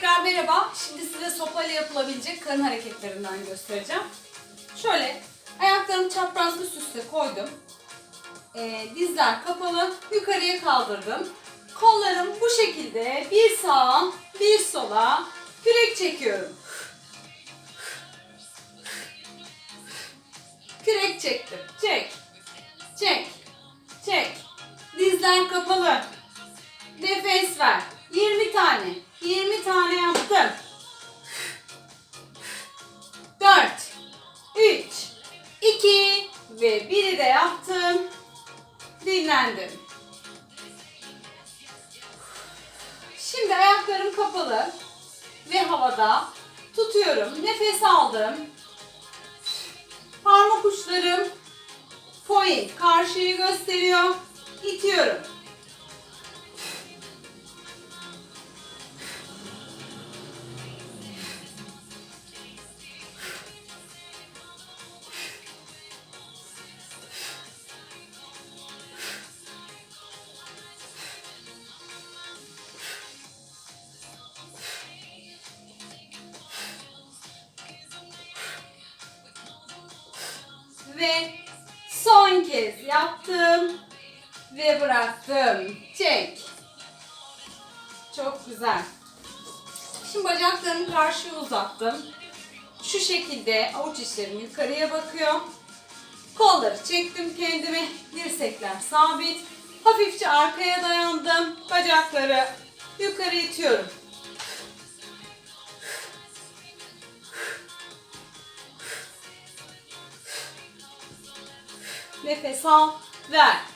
tekrar merhaba. Şimdi size sopayla yapılabilecek karın hareketlerinden göstereceğim. Şöyle ayaklarımı çapraz üst üste koydum. Ee, dizler kapalı. Yukarıya kaldırdım. Kollarım bu şekilde bir sağa bir sola kürek çekiyorum. Kürek çektim. Çek. Çek. Çek. Dizler kapalı. Nefes ver. 20 tane. Ve 1'i de yaptım. Dinlendim. Şimdi ayaklarım kapalı ve havada tutuyorum. Nefes aldım. Parmak uçlarım point karşıyı gösteriyor. İtiyorum. 10 kez yaptım ve bıraktım. Çek. Çok güzel. Şimdi bacaklarımı karşıya uzattım. Şu şekilde avuç içlerim yukarıya bakıyor. Kolları çektim kendimi. Dirsekler sabit. Hafifçe arkaya dayandım. Bacakları yukarı itiyorum. Nefes al, ver.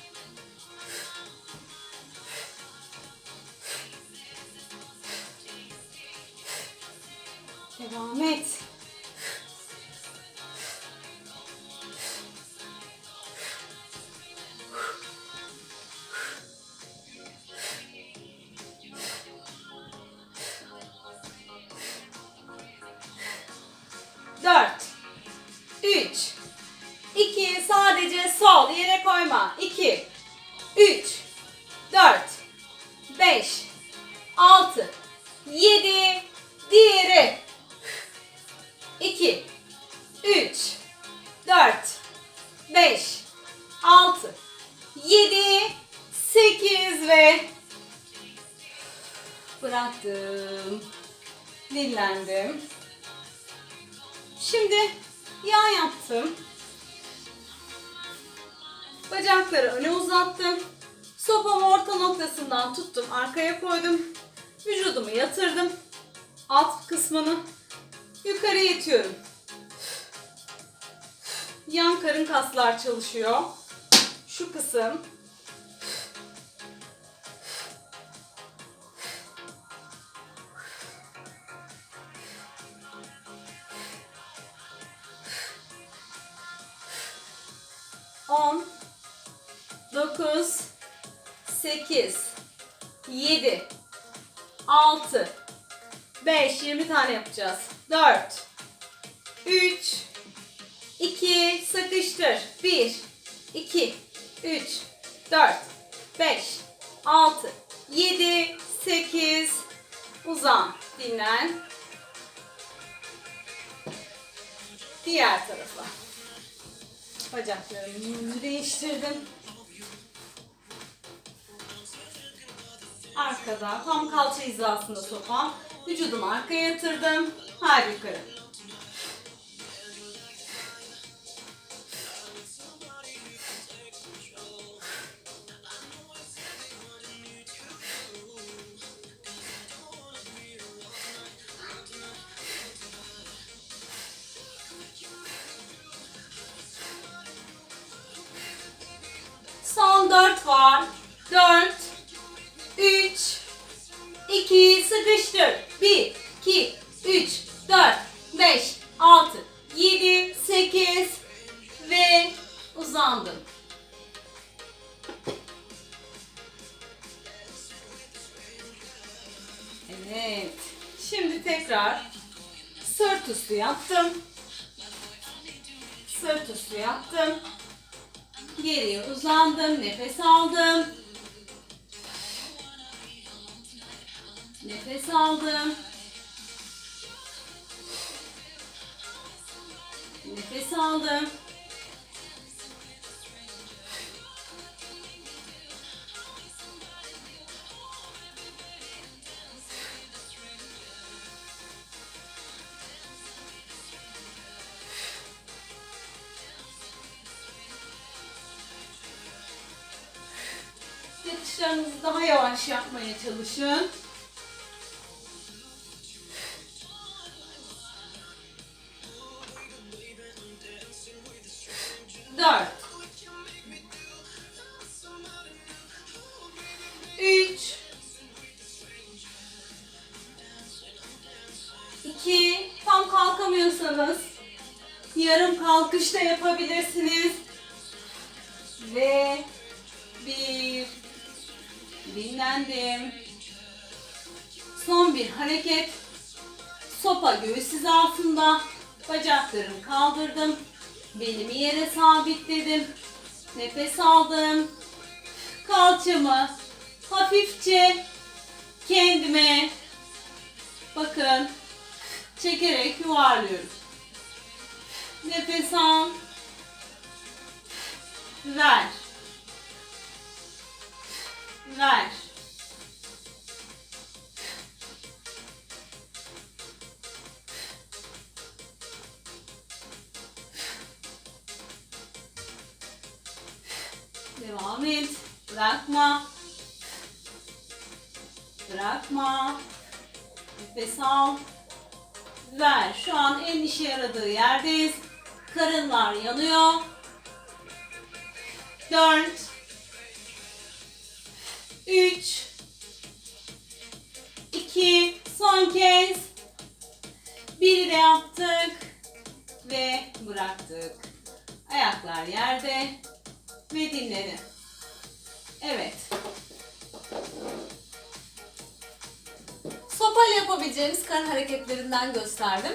Dinlendim. Şimdi yan yaptım. Bacakları öne uzattım. Sopamı orta noktasından tuttum. Arkaya koydum. Vücudumu yatırdım. Alt kısmını yukarı itiyorum. Yan karın kaslar çalışıyor. Şu kısım. On, 9 8 7 6 5 20 tane yapacağız. 4 3 2 sıkıştır. 1 2 3 4 5 6 7 8 uzan. Dinlen. Diğer tarafa. Bacaklarımı değiştirdim. Arkada ham kalça hizasında sopa. Vücudumu arkaya yatırdım. Harika. 4 var. 4, 3, 2, sıkıştır. 1, 2, 3, 4, 5, 6, 7, 8 ve uzandım. Evet. Şimdi tekrar sırt üstü yaptım. Sırt üstü yaptım geriye uzandım. Nefes aldım. Nefes aldım. Nefes aldım. Yatışlarınızı daha yavaş yapmaya çalışın. Dört. Üç. İki. Tam kalkamıyorsanız yarım kalkışta yapabilirsiniz. Ve bir. Dinlendim. Son bir hareket. Sopa göğüs hizasında. Bacaklarımı kaldırdım. Belimi yere sabitledim. Nefes aldım. Kalçamı hafifçe kendime bakın çekerek yuvarlıyorum. Nefes al. Ver. Ver. Devam et. Bırakma. Bırakma. Nefes al. Ver. Şu an en işe yaradığı yerdeyiz. Karınlar yanıyor. Dört. Üç. iki, Son kez. Biri de yaptık. Ve bıraktık. Ayaklar yerde ve dinlenin. Evet. Sopayla yapabileceğimiz karın hareketlerinden gösterdim.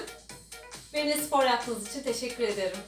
Benimle spor yaptığınız için teşekkür ederim.